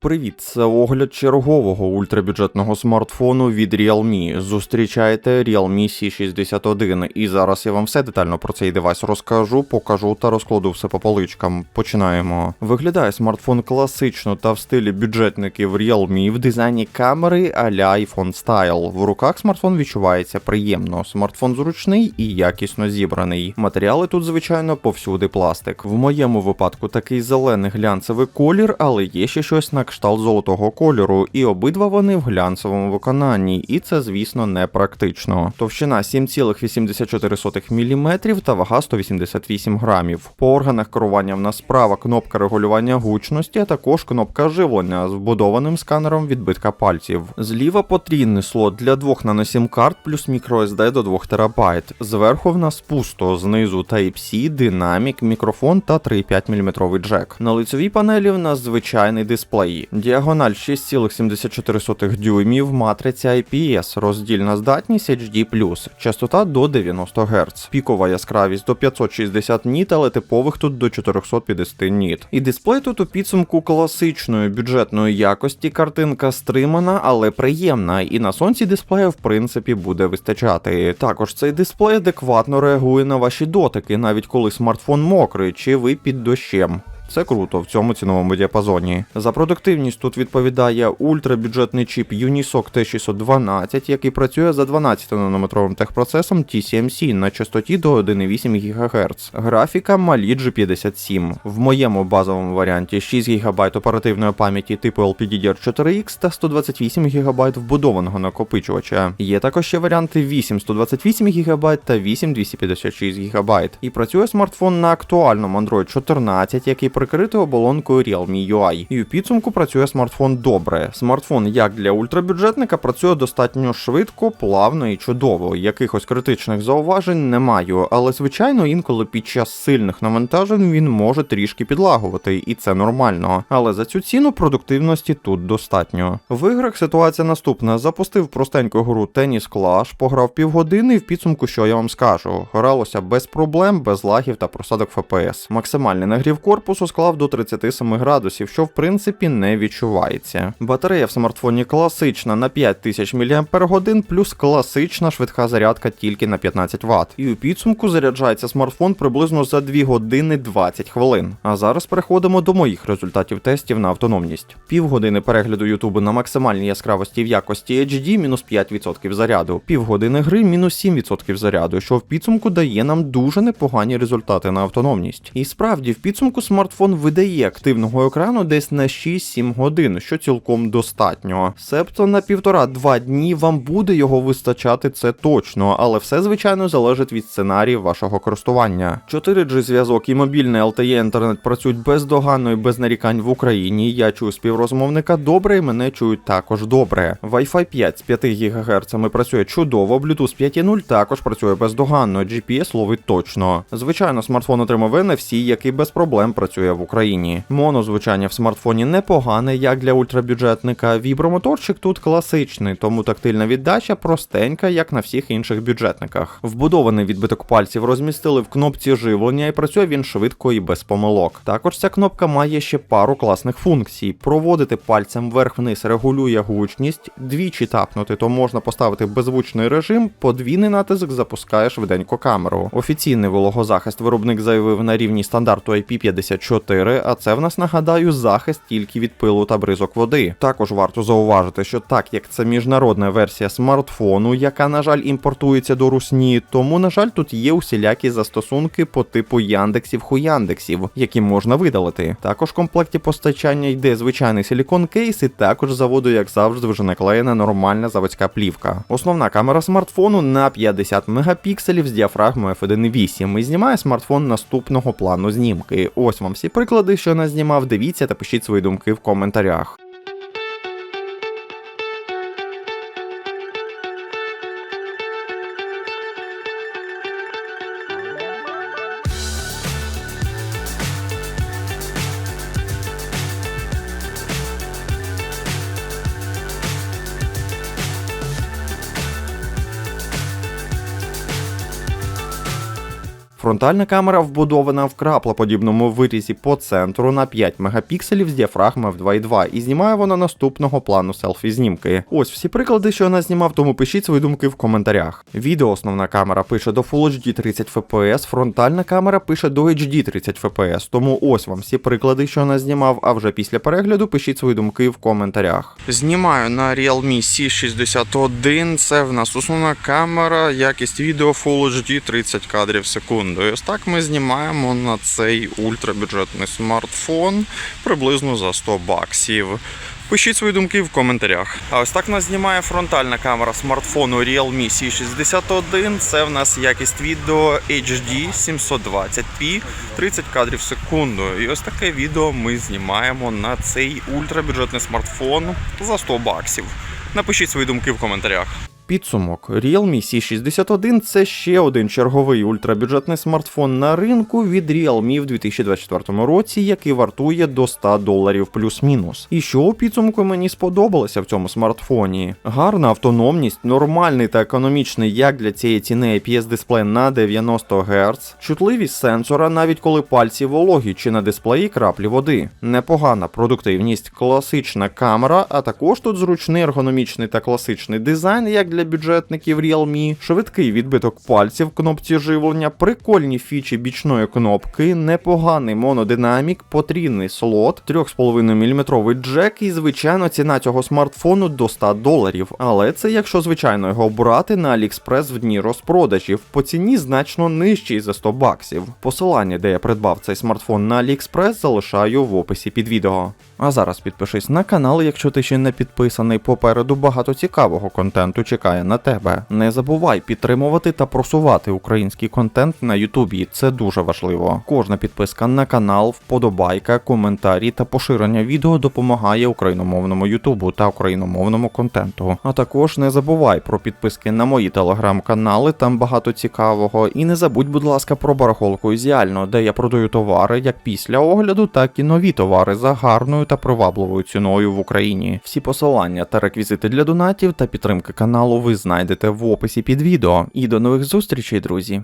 Привіт, це огляд чергового ультрабюджетного смартфону від Realme. Зустрічаєте Realme C61. І зараз я вам все детально про цей девайс розкажу, покажу та розкладу все по поличкам. Починаємо. Виглядає смартфон класично та в стилі бюджетників Realme в дизайні камери а-ля iPhone Style. В руках смартфон відчувається приємно. Смартфон зручний і якісно зібраний. Матеріали тут, звичайно, повсюди пластик. В моєму випадку такий зелений глянцевий колір, але є ще щось на кшталт золотого кольору, і обидва вони в глянцевому виконанні, і це, звісно, не практично. Товщина 7,84 мм та вага 188 грамів. По органах керування в нас справа кнопка регулювання гучності, а також кнопка живлення з вбудованим сканером відбитка пальців. Зліва потрійний слот для двох наносім карт плюс microSD до 2 ТБ. Зверху в нас пусто, знизу Type-C, динамік, мікрофон та 3,5 мм джек. На лицевій панелі в нас звичайний дисплей. Діагональ 6,74 дюймів, матриця IPS, роздільна здатність HD+, частота до 90 Гц, пікова яскравість до 560 ніт, але типових тут до 450 ніт. І дисплей тут у підсумку класичної бюджетної якості, картинка стримана, але приємна, і на сонці дисплея в принципі буде вистачати. Також цей дисплей адекватно реагує на ваші дотики, навіть коли смартфон мокрий чи ви під дощем. Це круто в цьому ціновому діапазоні. За продуктивність тут відповідає ультрабюджетний чіп Unisoc T612, який працює за 12 нанометровим техпроцесом TCMC на частоті до 1,8 ГГц. Графіка Mali G57. В моєму базовому варіанті 6 ГБ оперативної пам'яті типу LPDDR4X та 128 ГБ вбудованого накопичувача. Є також ще варіанти 8 128 ГБ та 8 256 ГБ. І працює смартфон на актуальному Android 14, який прикрити оболонкою Realme UI. І у підсумку працює смартфон добре. Смартфон, як для ультрабюджетника, працює достатньо швидко, плавно і чудово. Якихось критичних зауважень не маю, але звичайно інколи під час сильних навантажень він може трішки підлагувати, і це нормально. Але за цю ціну продуктивності тут достатньо. В іграх ситуація наступна: запустив простеньку гру Tennis Clash, пограв півгодини, і в підсумку, що я вам скажу, гралося без проблем, без лагів та просадок FPS. Максимальний нагрів корпусу склав до 37 градусів, що в принципі не відчувається. Батарея в смартфоні класична на 5000 мАч, плюс класична швидка зарядка тільки на 15 Вт. І у підсумку заряджається смартфон приблизно за 2 години 20 хвилин. А зараз переходимо до моїх результатів тестів на автономність. Півгодини перегляду Ютубу на максимальній яскравості в якості HD мінус 5% заряду, півгодини гри мінус 7% заряду, що в підсумку дає нам дуже непогані результати на автономність. І справді в підсумку смартфон смартфон видає активного екрану десь на 6-7 годин, що цілком достатньо. Себто на півтора-два дні вам буде його вистачати, це точно, але все звичайно залежить від сценаріїв вашого користування. 4G зв'язок і мобільний LTE інтернет працюють бездоганно і без нарікань в Україні. Я чую співрозмовника добре, і мене чують також добре. Wi-Fi 5 з 5 ГГц працює чудово, Bluetooth 5.0 також працює бездоганно, GPS ловить точно. Звичайно, смартфон отримав NFC, який без проблем працює працює в Україні. Монозвучання в смартфоні непогане, як для ультрабюджетника. Вібромоторчик тут класичний, тому тактильна віддача простенька, як на всіх інших бюджетниках. Вбудований відбиток пальців розмістили в кнопці живлення і працює він швидко і без помилок. Також ця кнопка має ще пару класних функцій: проводити пальцем вверх-вниз регулює гучність, двічі тапнути, то можна поставити беззвучний режим, подвійний натиск запускає швиденько камеру. Офіційний вологозахист виробник заявив на рівні стандарту IP54. 4, а це в нас нагадаю захист тільки від пилу та бризок води. Також варто зауважити, що так як це міжнародна версія смартфону, яка, на жаль, імпортується до русні, тому, на жаль, тут є усілякі застосунки по типу Яндексів хуяндексів, які можна видалити. Також в комплекті постачання йде звичайний силікон кейс, і також заводу, як завжди, вже наклеєна нормальна заводська плівка. Основна камера смартфону на 50 мегапікселів з діафрагмою F1.8 і знімає смартфон наступного плану знімки. Ось вам всі приклади, що я знімав, дивіться та пишіть свої думки в коментарях. Фронтальна камера вбудована в краплоподібному вирізі по центру на 5 мегапікселів з діафрагмою в 2.2 і знімає вона наступного плану селфі-знімки. Ось всі приклади, що я назнімав, тому пишіть свої думки в коментарях. Відео основна камера пише до Full HD 30 FPS, фронтальна камера пише до HD 30 FPS. Тому ось вам всі приклади, що я назнімав, а вже після перегляду пишіть свої думки в коментарях. Знімаю на Realme C61. Це в нас основна камера, якість відео Full HD 30 кадрів в секунду. І ось так ми знімаємо на цей ультрабюджетний смартфон приблизно за 100 баксів. Пишіть свої думки в коментарях. А ось так нас знімає фронтальна камера смартфону Realme C61. Це в нас якість відео HD 720p 30 кадрів в секунду. І ось таке відео ми знімаємо на цей ультрабюджетний смартфон за 100 баксів. Напишіть свої думки в коментарях. Підсумок Realme C61 це ще один черговий ультрабюджетний смартфон на ринку від Realme в 2024 році, який вартує до 100 доларів плюс-мінус. І що у підсумку мені сподобалося в цьому смартфоні? Гарна автономність, нормальний та економічний як для цієї ціни IPS дисплей на 90 Гц, чутливість сенсора, навіть коли пальці вологі чи на дисплеї краплі води, непогана продуктивність, класична камера, а також тут зручний ергономічний та класичний дизайн, як для бюджетників Realme, швидкий відбиток пальців в кнопці живлення, прикольні фічі бічної кнопки, непоганий монодинамік, потрійний слот, 3,5 мм джек і звичайно ціна цього смартфону до 100 доларів. Але це якщо звичайно його брати на AliExpress в дні розпродажів, по ціні значно нижчий за 100 баксів. Посилання, де я придбав цей смартфон на AliExpress, залишаю в описі під відео. А зараз підпишись на канал, якщо ти ще не підписаний. Попереду багато цікавого контенту чекає на тебе. Не забувай підтримувати та просувати український контент на Ютубі. Це дуже важливо. Кожна підписка на канал, вподобайка, коментарі та поширення відео допомагає україномовному Ютубу та україномовному контенту. А також не забувай про підписки на мої телеграм-канали, там багато цікавого. І не забудь, будь ласка, про барахолку ізіально, де я продаю товари як після огляду, так і нові товари за гарною та привабливою ціною в Україні. Всі посилання та реквізити для донатів та підтримки каналу ви знайдете в описі під відео. І до нових зустрічей, друзі!